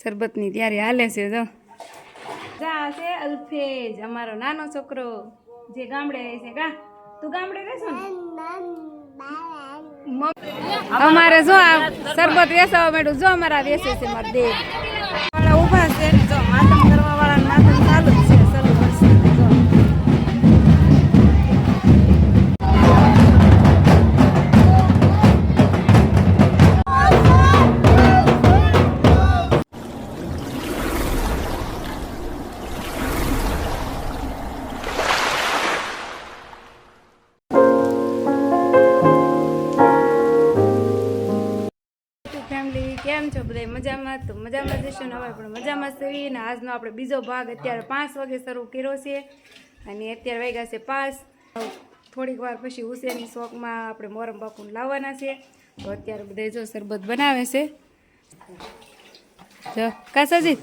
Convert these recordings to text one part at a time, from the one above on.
શરબતની તૈયારી હાલે છે જો. જા છે અલ્ફેજ અમારો નાનો છોકરો જે ગામડે રહે છે. કા તું ગામડે રહેશો ને? અમારે જો આ શરબત વેસાવા માંડ્યું. જો અમારા વેસે છે મારા દેવ. ઊભા છે ને જો માતમ હવે પણ મજામાં સેવી ને આજનો આપણે બીજો ભાગ અત્યારે પાંચ વાગે શરૂ કર્યો છે. અને અત્યારે વાગ્યા છે પાંચ. થોડીક વાર પછી હુસેની શોખમાં આપણે મોરમ બાપુને લાવવાના છે. તો અત્યારે બધા જો શરબત બનાવે છે. જો કાસાજી.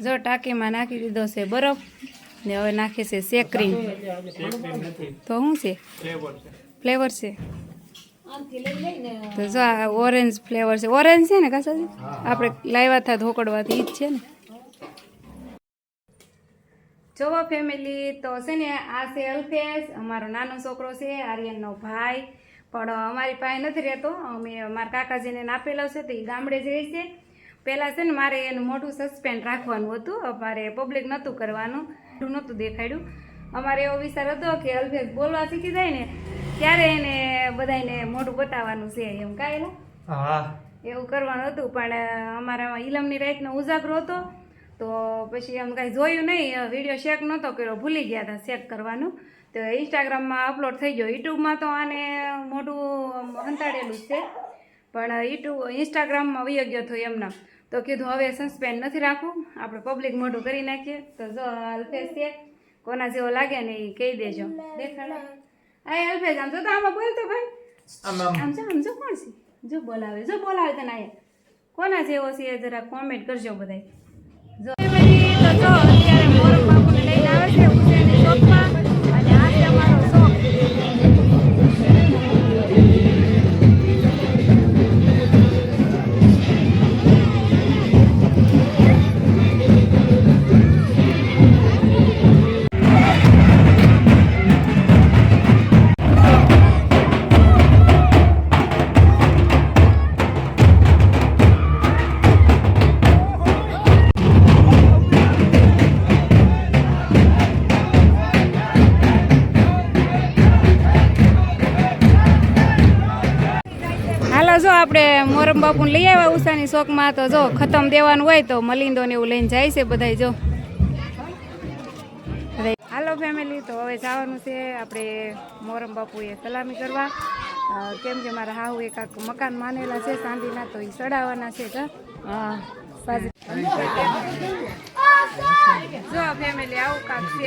જો ટાંકીમાં નાખી દીધો છે બરફ. ને હવે નાખે છે શેકરી તો શું છે. ફ્લેવર છે. તો જો આ ઓરેન્જ ફ્લેવર છે. ઓરેન્જ છે ને કાસાજી આપણે લાવ્યા હતા ધોકડવાથી ઈ જ છે ને? જોવો ફેમિલી તો છે ને આ છે અલ્ફેશ અમારો નાનો છોકરો છે આર્યનનો ભાઈ. પણ અમારી પાસે નથી રહેતો. અમે મારા કાકાજીને આપેલો છે તો એ ગામડે જ રહે છે. પહેલાં છે ને મારે એનું મોટું સસ્પેન્ડ રાખવાનું હતું. અમારે પબ્લિક નહોતું કરવાનું. એટલું નહોતું દેખાડ્યું. અમારે એવો વિચાર હતો કે અલ્ફેશ બોલવા શીખી જાય ને ત્યારે એને બધાને મોઢું બતાવવાનું છે એમ કાંઈ હા. એવું કરવાનું હતું પણ અમારા ઈલમની રાતનો ઉજાગરો હતો તો પછી એમ કાંઈ જોયું નહીં વીડિયો શેક નહોતો કર્યો ભૂલી ગયા હતા શેક કરવાનું. તો ઇન્સ્ટાગ્રામમાં અપલોડ થઈ ગયો. યુટ્યુબમાં તો આને મોઢું હંતાડેલું જ છે પણ યુટ્યુબ ઇન્સ્ટાગ્રામમાં વયો ગયો હતો એમના. તો કીધું હવે સસ્પેન્ડ નથી રાખવું આપણે પબ્લિક મોઢું કરી નાખીએ. તો જો અલ્ફેશ છે કોના જેવો લાગે ને એ કહી દેજો. દેખાડો. આ અલ્ફેશ આમ તો આમાં બોલ તો ભાઈ. આમ જો આમ જો કોણ છે? જો બોલાવે જો બોલાવે તને અહીંયા કોના જેવો છે જરા કોમેન્ટ કરજો બધાય. જો. family તો જો અત્યારે મોરમ આપણે મોરમ બાપુને લઈ આવ્યા ઉષાની શોખમાં. તો જો, ખતમ દેવાનું હોય તો મલિંદો ને એવું લઈને જાય છે બધાય, જો. હાલો ફેમિલી તો હવે જવાનું છે આપણે મોરમ બાપુએ સલામી કરવા. કેમ કે મારા હાહુ એક આખું મકાન માનેલા છે સાંધીના, તો એ ચડાવવાના છે. જો. ફેમિલી આવું કાક છે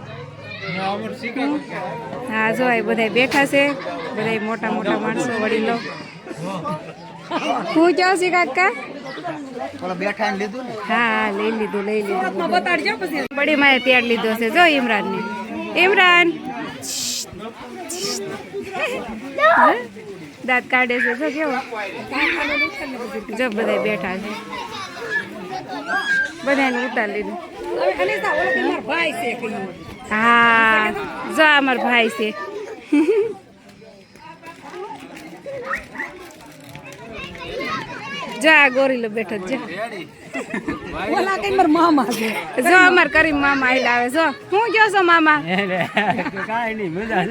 હા જો એ બધા બેઠા છે. બધા મોટા મોટા માણસો વડીલો. હું ક્યાં છે કાકા? હા હા લઈ લીધું લઈ લીધું. બડી માએ ત્યાર લીધો છે. જો ઇમરાન ને ઇમરાન દાંત કાઢે છે. જો કેવો? જો બધા બેઠા છે. બધાને ઉતાર લીધું. હા જો અમાર ભાઈ છે. જો ગોરીલો બેઠો છે. જો અમાર કરી મામા આઈ આવે. જો હું ગયો છો મામા? કાંઈ નહીં મજા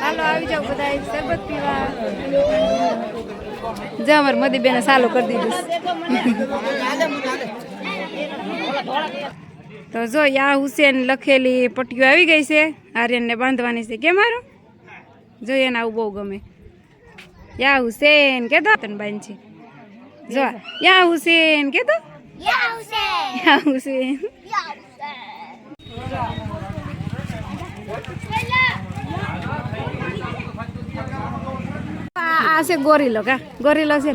હાલો આવી જાવ બધા શરબત પીવા. જો અમાર મોદી બેને ચાલુ કરી દીધું તો જો યા હુસેન લખેલી પટ્ટીઓ આવી ગઈ છે, આર્યનને બાંધવાની છે. કેમ મારું જો એને આવું બહુ ગમે. યા હુસેન કે દો તને બાંધ છે. જો, યા હુસેન કે દો યા હુસેન. આ આ છે ગોરીલો કા? ગોરીલો છે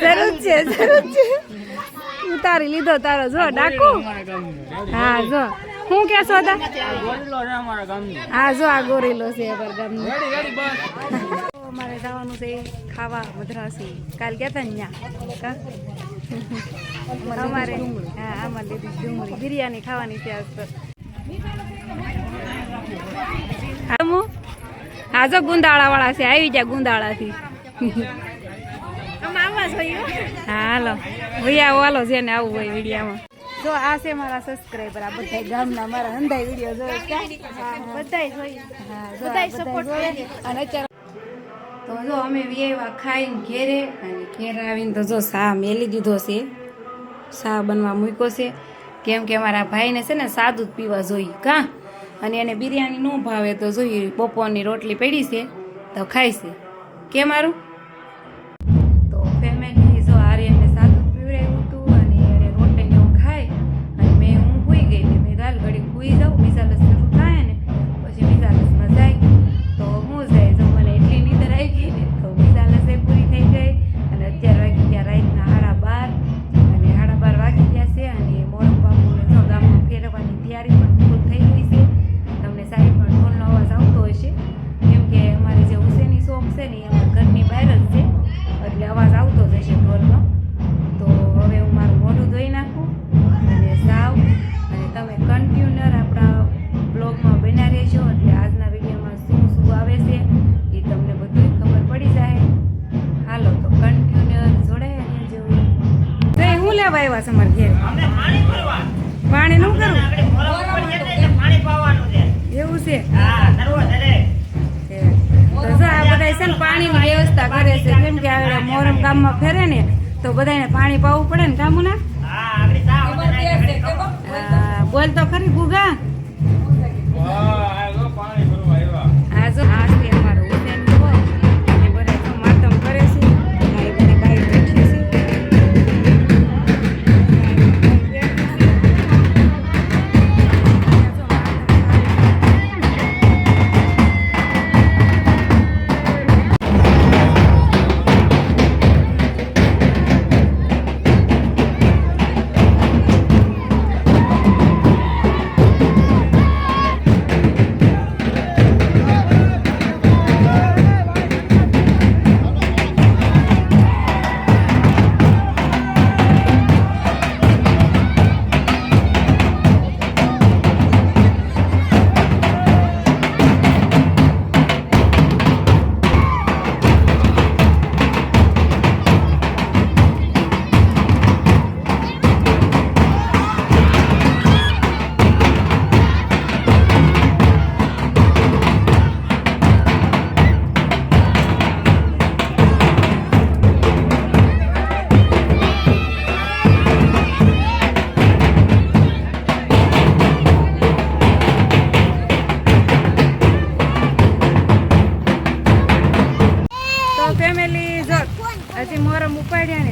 સરસ છે સરસ છે. ઉતારી લીધો તારો જો ડાકુ. હા જો. હું કે છો તા હા જો આ ગોરીલો છે અમારા ગામનો. તો અમારે જવાનું છે ખાવા મદ્રાસી. કાલ ગયા ન્યા કા? અમારે હા આમાં લીધી ડુંગળી. બિરયાની ખાવાની છે આજ ગુંદાળા વાળા છે આવી ગયા ગુંદાળાથી. હા. હાલો. ભૈયા વાલો છે ને આવું હોય વિડીયામાં. જો આ છે મારા સબસ્ક્રાઈબર આ બધા ગામના મારા હંધાઈ વીડિયો જોવે બધા જો બધાય જોવે. અને તો જો અમે વેવા ખાઈને ઘેરે અને ઘેર આવીને તો જો સા મેલી દીધો છે. સા બનવા મૂક્યો છે. કેમ કે મારા ભાઈને છે ને સાદું જ પીવા જોઈએ. કાં? અને એને બિરયાની ન ભાવે તો જોઈએ, બપોરની રોટલી પડી છે, તો ખાય છે. કે મારું? તમે કન્ટિન્યુઅર આપણા બ્લોગમાં બના રહેજો. એટલે આજના વિડીયોમાં શું શું આવે છે એ તમને બધું ખબર પડી જાય. હાલો તો કન્ટિન્યુઅર જોડાય રહેજો તો હું લેવા આવ્યા છે મારા ઘેર? પાણી નું કરું? એવું છે? તો જો આ બધા છે ને પાણીની વ્યવસ્થા કરે છે. કેમ કે આ મોરમ ગામમાં ફેરે ને તો બધાને પાણી પાવું પડે ને કામુના હા, બોલ તો ખરી ગુગા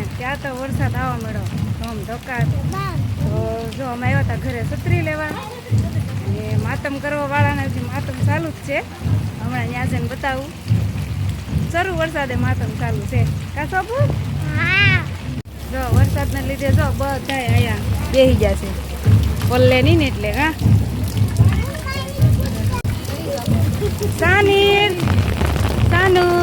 ને ત્યાં તો વરસાદ આવવા મળ્યો. ધોમ ધોકા તો જો અમે આવ્યા હતા ઘરે છત્રી લેવા. અને માતમ કરવા વાળાને હજી માતમ ચાલુ જ છે. હમણાં ત્યાં જઈને બતાવું. શરૂ વરસાદે માતમ ચાલુ છે. કા સોપુ જો વરસાદને લીધે જો બધા અહીંયા બેસી ગયા છે. પલ્લે નહીં ને એટલે, હા. સાનીર સાનુ!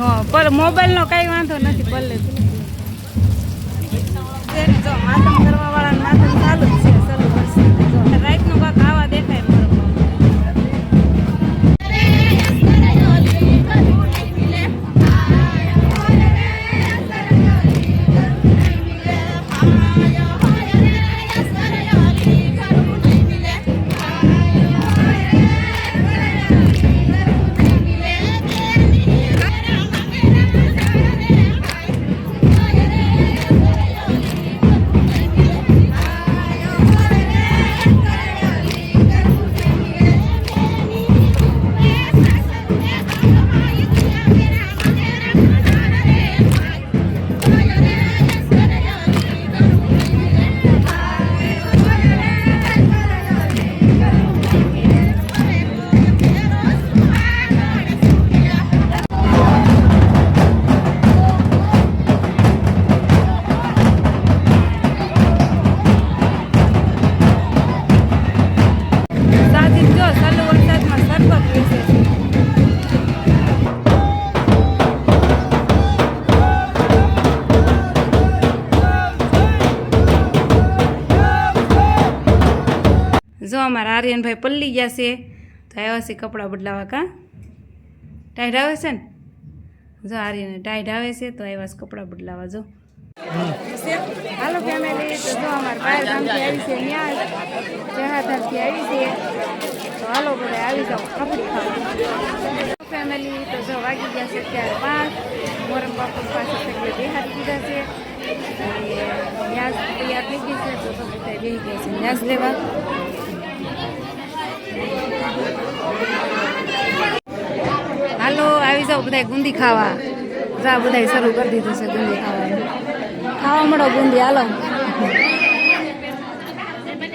નો, પર મોબાઈલ નો કઈ વાંધો નથી પલ્લે જો, માતમ કરવા વાળા માતમ ચાલુ છે. અમારા આર્યનભાઈ પલ્લી ગયા છે. તો આવ્યા છે કપડાં બદલાવા કા? ટાઈટ આવે છે ને? જો આર્યને ટાઈટ આવે છે, તો આવ્યા છે કપડાં બદલાવા જો. હાલો ફેમિલી તો જો અમારા બહાર ગામથી આવી છે ત્યાં જહાધારથી આવી છે. તો હાલો બધા આવી જાઓ કપડી ખાવા. ફેમિલી તો જો વાગી ગયા છે અત્યારે પાંચ. મોરમ બાપુ પાસે એટલે બે હાથ દીધા છે. અને વ્યાજ તૈયાર થઈ ગઈ છે, તો તો બધા બેસી ગયા છે વ્યાજ લેવા. હાલો, આવી જાઓ બધા ગુંદી ખાવા. જા બધા શરૂ કરી દીધું છે ગુંદી ખાવાનું. ખાવા મળો ગુંદી, હાલો.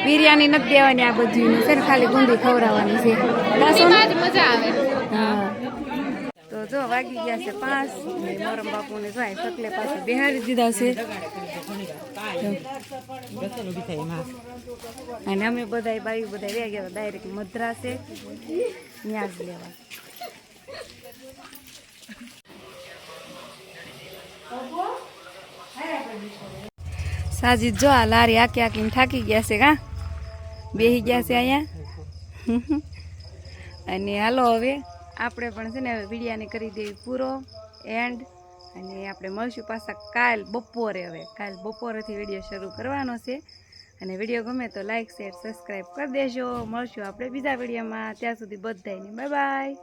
બિરયાની નથી દેવાની આ બધું છે ખાલી ગુંદી ખવડાવવાની છે. મજા આવે. જો વાગી ગયા છે પાંચ. ને મોરમ બાપુને જો આ સકલે પાસે બિહારી દીધા છે. અને અમે બધા બાયું બધા રહ્યા ગયા ડાયરેક્ટ મદ્રાસે. ત્યાં જ લેવા. સાજીદ, જો આ લારી આખી આખીને થાકી ગયા છે કા? બેહી ગયા છે અહીંયા? અને હાલો હવે. આપણે પણ છે ને વિડીયાને કરી દેવી પૂરો એન્ડ અને આપણે મળશું પાછા કાલ બપોરે હવે. કાલ બપોરેથી વીડિયો શરૂ કરવાનો છે. અને વીડિયો ગમે તો લાઈક શેર સબસ્ક્રાઈબ કરી દેજો. મળશું આપણે બીજા વિડીયોમાં. ત્યાં સુધી બધાને બાય બાય